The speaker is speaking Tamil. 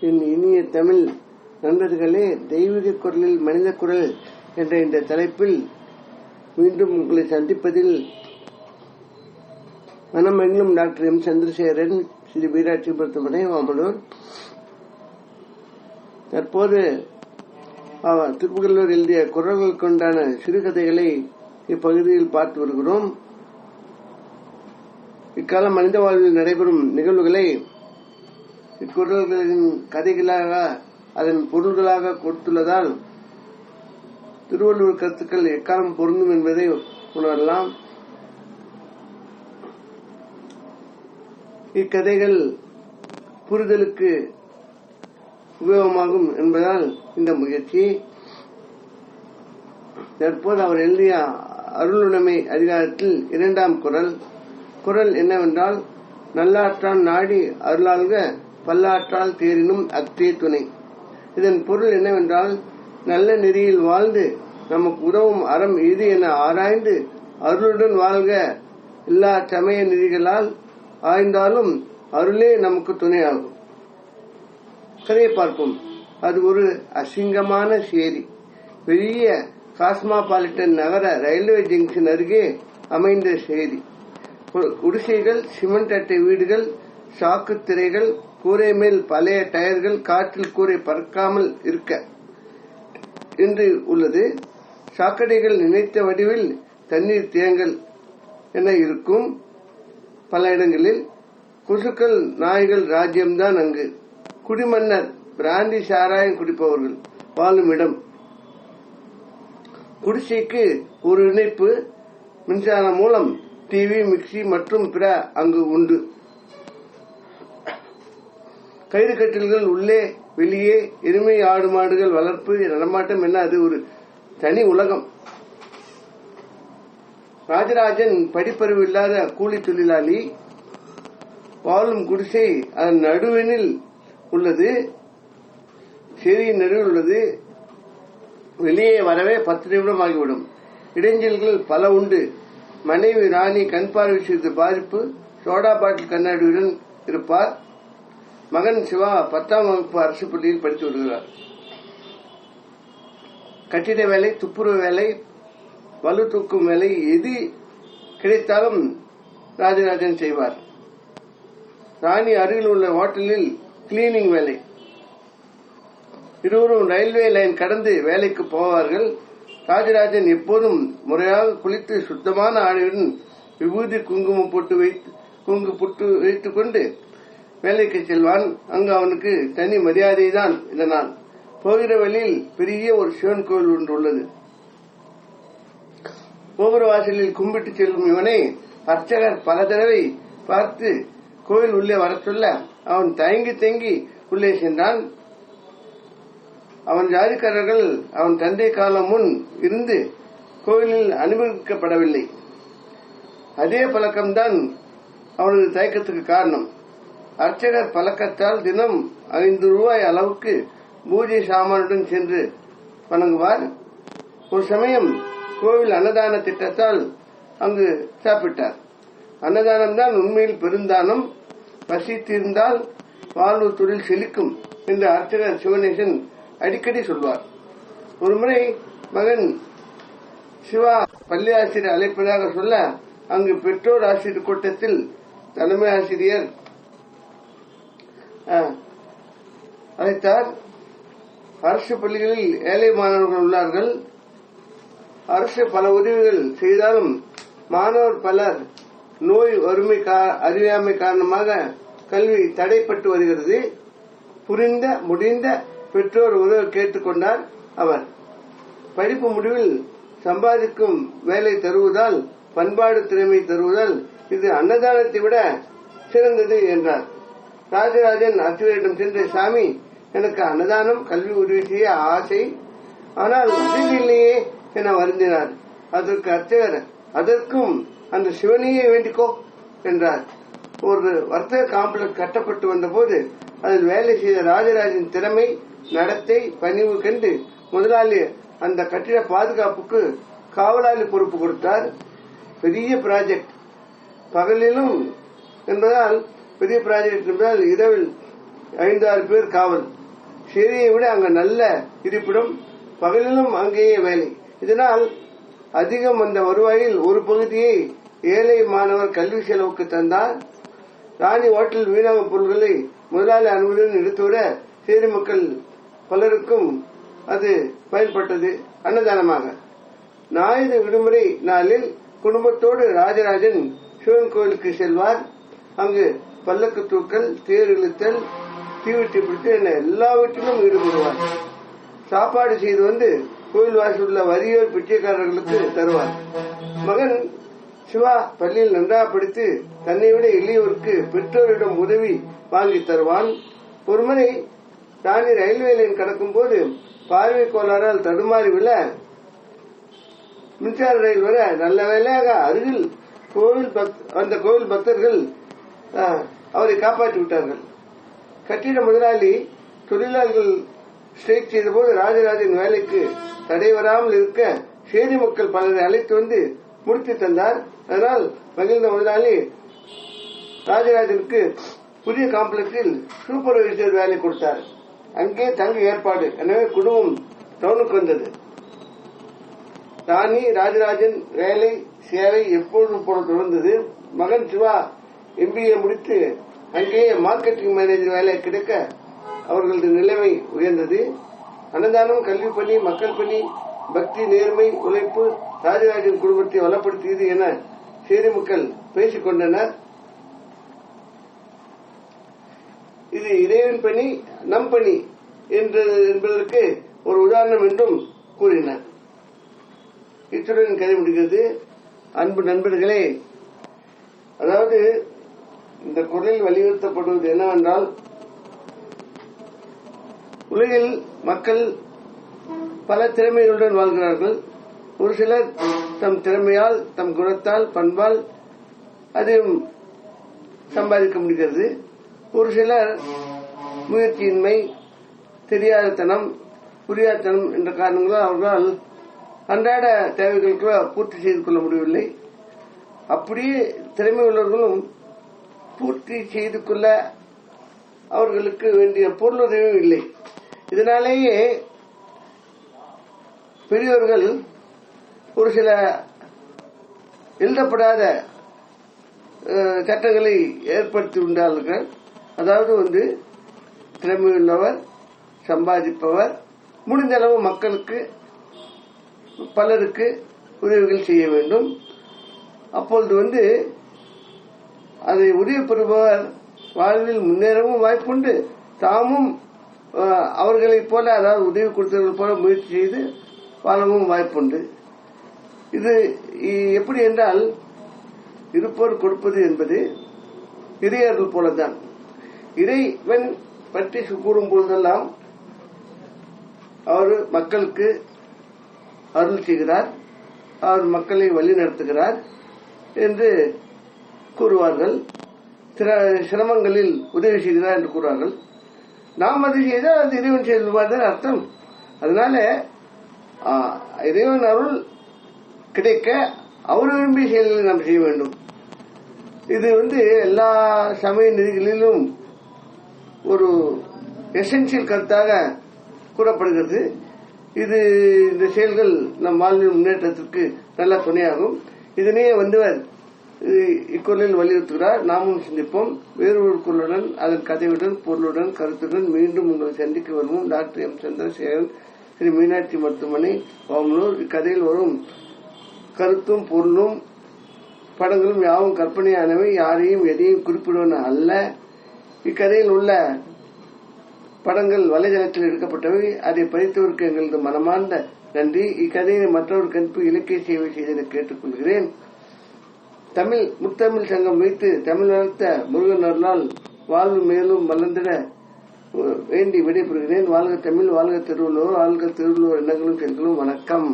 என் இனிய தமிழ் நண்பர்களே தெய்வீக குரலில் மனித குரல் என்ற இந்த தலைப்பில் மீண்டும் உங்களை சந்திப்பதில் மனமெங்கிலும் டாக்டர் எம். சந்திரசேகரன் ஸ்ரீ வீராட்சி மருத்துவமனை வாமலூர் தற்போது அவர் திருப்புகல்லூர் எழுதிய குரல்கள் கொண்டான சிறுகதைகளை இப்பகுதியில் பார்த்து வருகிறோம். இக்கால மனித வாழ்வில் நடைபெறும் நிகழ்வுகளை இக்குறள்களின் கதைகளாக அதன் பொருள்களாக கொடுத்துள்ளதால் திருவள்ளுவர் கருத்துக்கள் எக்காலம் பொருந்தும் என்பதை உணரலாம். இக்கதைகள் புரிதலுக்கு உபயோகமாகும் என்பதால் இந்த முயற்சி. தற்போது அவர் எழுதிய அருளுடைமை அதிகாரத்தில் இரண்டாம் குரல். குரல் என்னவென்றால் நல்லாற்றான் நாடி அருளாள்க பல்லாற்றால் தேரினும் அக்தே துணை. இதன் பொருள் என்னவென்றால் நல்ல நெறியில் வாழ்ந்து நமக்கு உதவும் அறம் எது என ஆராய்ந்து அருளுடன் வாழ்க. எல்லா சமய நெறிகளால் ஆய்ந்தாலும் அருளே நமக்கு துணையாகும். கதையை பார்ப்போம். அது ஒரு அசிங்கமான சேரி பெரிய காஸ்மாபாலிட்டன் நகர ரயில்வே ஜங்ஷன் அருகே அமைந்த சேரி குடிசைகள் சிமெண்ட் அட்டை வீடுகள் சாக்கு திரைகள் கூரை மேல் பழைய டயர்கள் காற்றில் கூரை பறக்காமல் இருக்க என்று உள்ளது. சாக்கடைகள் நினைத்த வடிவில் தண்ணீர் தேங்கல் என இருக்கும் பல இடங்களில் கொசுக்கள் நாய்கள் ராஜ்யம்தான் அங்கு. குடிமன்னர் பிராந்தி சாராயம் குடிப்பவர்கள் வாழும் இடம். குடிசைக்கு ஒரு இணைப்பு மின்சாரம் மூலம் டிவி மிக்சி மற்றும் பிற அங்கு உண்டு. கயிறு கட்டில்கள் உள்ளே வெளியே எருமை ஆடு மாடுகள் வளர்ப்பு நடமாட்டம் என்ன? அது ஒரு தனி உலகம். ராஜராஜன் படிப்பறிவு இல்லாத கூலி தொழிலாளி வாழும் குடிசை அதன் நடுவெனில் உள்ளது சிறியின் நடுவில் உள்ளது வெளியே வரவே பத்து நிமிடம் ஆகிவிடும். இடைஞ்சல்கள் பல உண்டு. மனைவி ராணி கண் பார்வை செய்த பாதிப்பு சோடா பாட்டில் கண்ணாடியுடன் இருப்பார். மகன் சிவா பத்தாம் வகுப்பு அரசு பள்ளியில் படித்து வருகிறார். கட்டிட வேலை துப்புரவு வேலை வலு தூக்கும் வேலை எது கிடைத்தாலும் ராஜராஜன் செய்வார். ராணி அருகில் உள்ள ஹோட்டலில் கிளீனிங் வேலை. இருவரும் ரயில்வே லைன் கடந்து வேலைக்கு போவார்கள். ராஜராஜன் எப்போதும் முறையாக குளித்து சுத்தமான ஆடையுடன் விபூதி குங்குமம் போட்டு வைத்து குங்கு புட்டு வைத்துக் கொண்டு வேலைக்கு செல்வான் அங்கு அவனுக்கு தனி மரியாதை தான் இதனால். போகிற வழியில் பெரிய ஒரு சிவன் கோவில் ஒன்று உள்ளது. கோபுர வாசலில் கும்பிட்டு செல்லும் இவனை அர்ச்சகர் பல தடவை பார்த்து கோவில் உள்ளே வர சொல்ல அவன் தயங்கி தயங்கி உள்ளே சென்றான். அவன் ஜாதிக்காரர்கள் அவன் தந்தை காலம் முன் இருந்து கோவிலில் அனுமதிக்கப்படவில்லை அதே பழக்கம்தான் அவனது தயக்கத்துக்கு காரணம். அர்ச்சகர் பழக்கத்தால் தினம் ஐந்து ரூபாய் அளவுக்கு பூஜை சாமானுடன் சென்று வணங்குவார். ஒரு சமயம் கோவில் அன்னதான திட்டத்தால் அங்கு சாப்பிட்டார். அன்னதானம் தான் உண்மையில் பெருந்தானம். பசி தீர்ந்தால் வாழ்வு தொழில் செழிக்கும் என்று அர்ச்சகர் சிவநேசன் அடிக்கடி சொல்வார். ஒருமுறை மகன் சிவா பள்ளி ஆசிரியர் அழைப்பதாக சொல்ல அங்கு பெற்றோர் ஆசிரியர் கூட்டத்தில் தலைமை ஆசிரியர் அழைத்தார் அரசு பள்ளிகளில் ஏழை மாணவர்கள் உள்ளார்கள். அரசு பல உதவிகள் செய்தாலும் மாணவர் பலர் நோய் வறுமை அறியாமை காரணமாக கல்வி தடைப்பட்டு வருகிறது. புரிந்த முடிந்த பெற்றோர் உதவி கேட்டுக்கொண்டார் அவர். படிப்பு முடிவில் சம்பாதிக்கும் வேலை தருவதால் பண்பாடு திறமை தருவதால் இது அன்னதானத்தை விட சிறந்தது என்றார். ராஜராஜன் அர்ச்சகரிடம் சென்ற சாமி எனக்கு அன்னதானம் கல்வி உதவி செய்ய ஆசை. ஆனால் உதவியில்லையே என வருந்தினார். அதற்கு அர்ச்சகர் அதற்கும் அந்த சிவனையே வேண்டிக்கோ என்றார். ஒரு வர்த்தக காம்ப்ளெக்ஸ் கட்டப்பட்டு வந்தபோது அதில் வேலை செய்த ராஜராஜன் திறமை நடத்தை பணிவு கண்டு முதலாளி அந்த கட்டிட பாதுகாப்புக்கு காவலாளி பொறுப்பு கொடுத்தார். பெரிய ப்ராஜெக்ட் பகலிலும் என்பதால் பெரிய ப்ராஜெக்ட் என்பதால் இரவில் ஐந்தாறு பேர் காவல். சிறியை விட அங்க நல்ல இருப்பிடம் பகலிலும் அங்கேயே வேலை. இதனால் அதிகம் வந்த வருவாயில் ஒரு பகுதியை ஏழை மாணவர் கல்வி செலவுக்கு தந்தார் ராணி ஹோட்டல் வீணாக பொருட்களை முதலாளி அனுமதியுடன் எடுத்துவிட சேரி மக்கள் பலருக்கும் அது பயன்பட்டது அன்னதானமாக. ஞாயிறு விடுமுறை நாளில் குடும்பத்தோடு ராஜராஜன் சிவன் கோயிலுக்கு செல்வார். அங்கு பல்லக்கு தூக்கல் தேர் இழுத்தல் தீவெட்டி பிடித்து என எல்லாவற்றிலும் ஈடுபடுவார். சாப்பாடு செய்து வந்து கோயில் வாசல் உள்ள வரியோர் பிச்சைக்காரர்களுக்கு தருவார். மகன் சிவா பள்ளியில் நன்றாக படித்து தன்னை விட எளியோருக்கு பெற்றோரிடம் உதவி வாங்கி தருவான். ஒருமுறை ராணி ரயில்வே லைன் கடக்கும் போது பார்வை கோளாறால் தடுமாறி விழ மின்சார ரயில் வர நல்ல வேலையாக அருகில் கோவில் அந்த கோவில் பக்தர்கள் அவரை காப்பாற்றி விட்டார்கள். கட்டிட முதலாளி தொழிலாளர்கள் ஸ்ட்ரைக் செய்தபோது ராஜராஜன் வேலைக்கு தடை வராமல் இருக்க சேரி மக்கள் பலரை அழைத்து வந்து முடித்து தந்தார். அதனால் மகிழ்ந்த முதலாளி ராஜராஜனுக்கு புதிய காம்ப்ளெக்ஸில் சூப்பர்வைசர் வேலை கொடுத்தார். அங்கே தங்க ஏற்பாடு எனவே குடும்பம் டவுனுக்கு வந்தது. ராணி ராஜராஜன் வேலை சேவை எப்பொழுதும் போல தொடர்ந்தது. மகன் சிவா எம்பிஏ முடித்து அங்கேயே மார்க்கெட்டிங் மேனேஜர் வேலை கிடைக்க அவர்களது நிலைமை உயர்ந்தது. அன்னதானம் கல்வி பணி மக்கள் பணி பக்தி நேர்மை உழைப்பு ராஜராஜன் குடும்பத்தை வளப்படுத்தியது என சேரி மக்கள் பேசிக் கொண்டனர். இது இறைவன் பணி நம் பணி என்பதற்கு ஒரு உதாரணம் என்றும் கூறினார். இத்துடன் கதை முடிகிறது. அன்பு நண்பர்களே அதாவது இந்த குரலில் வலியுறுத்தப்படுவது என்னவென்றால் உலகில் மக்கள் பல திறமைகளுடன் வாழ்கிறார்கள். ஒரு சிலர் தம் திறமையால் தம் குணத்தால் பண்பால் அதையும் சம்பாதிக்க முடிகிறது. ஒரு சிலர் முயற்சியின்மை தெரியாதத்தனம் புரியாதனம் என்ற காரணங்களால் அவர்களால் அன்றாட தேவைகளுக்கு பூர்த்தி செய்து கொள்ள முடியவில்லை. அப்படியே திறமை உள்ளவர்களும் பூர்த்தி செய்து கொள்ள அவர்களுக்கு வேண்டிய பொருளுதவியும் இல்லை. இதனாலேயே பெரியோர்கள் ஒரு சில எழுதப்படாத சட்டங்களை ஏற்படுத்தி உண்டார்கள். அதாவது வந்து திறமையுள்ளவர் சம்பாதிப்பவர் முடிந்த அளவு மக்களுக்கு பலருக்கு உதவிகள் செய்ய வேண்டும். அப்பொழுது வந்து அதை உதவி பெறுபவர் வாழ்வில் முன்னேறவும் வாய்ப்புண்டு. தாமும் அவர்களைப் போல அதாவது உதவி கொடுத்தவர்கள் போல முயற்சி செய்து வாழவும் வாய்ப்புண்டு. இது எப்படி என்றால் இருப்போர் கொடுப்பது என்பது இறையர்கள் போலதான் இறைவன் பற்றி கூறும் பொழுதெல்லாம் அவர் மக்களுக்கு அருள் செய்கிறார் அவர் மக்களை வழி நடத்துகிறார் என்று கூறுவார்கள். சிரமங்களில் உதவி செய்கிறார் என்று கூறுவார்கள். நாம் அது செய்தால் அது இறைவன் செய்துவார் அர்த்தம். அதனால இறைவன் அருள் கிடைக்க அவர் விரும்பிய செயல்களை நாம் செய்ய வேண்டும். இது வந்து எல்லா சமய நிதிகளிலும் ஒரு எசென்சியல் கருத்தாக கூறப்படுகிறது. இது இந்த செயல்கள் நம் வாழ்வின் முன்னேற்றத்திற்கு நல்ல துணையாகும். இதனையே வந்து இக்குரலில் வலியுறுத்துகிறார் நாமும் சிந்திப்போம். வேறு ஒரு குரலுடன் அதன் கதையுடன் பொருளுடன் கருத்துடன் மீண்டும் உங்களை சந்திக்க வருவோம். Doctor M. சந்திரசேகரன் ஸ்ரீ மீனாட்சி மருத்துவமனை ஓமலூர் இக்கதையில் வரும் கருத்தும் பொருளும் படங்களும் யாவும் கற்பனையானவை யாரையும் எதையும் குறிப்பிடுவன அல்ல. இக்கதையில் உள்ள படங்கள் வலைதளத்தில் எடுக்கப்பட்டவை. அதை படித்தவருக்கு எங்களது மனமார்ந்த நன்றி. இக்கதையை மற்றவர் கண்பு இலக்கிய சேவை செய்ததை கேட்டுக்கொள்கிறேன். தமிழ் முத்தமிழ் சங்கம் வைத்து தமிழ் வளர்த்த முருகன் அருளால் வாழ்வு மேலும் வளர்ந்திட வேண்டி விடைபெறுகிறேன். வாழ்க தமிழ் வாழ்க திருவள்ளுவர் வாழ்க திருவள்ளுவர் எண்ணங்களும் செயல்களும் வணக்கம்.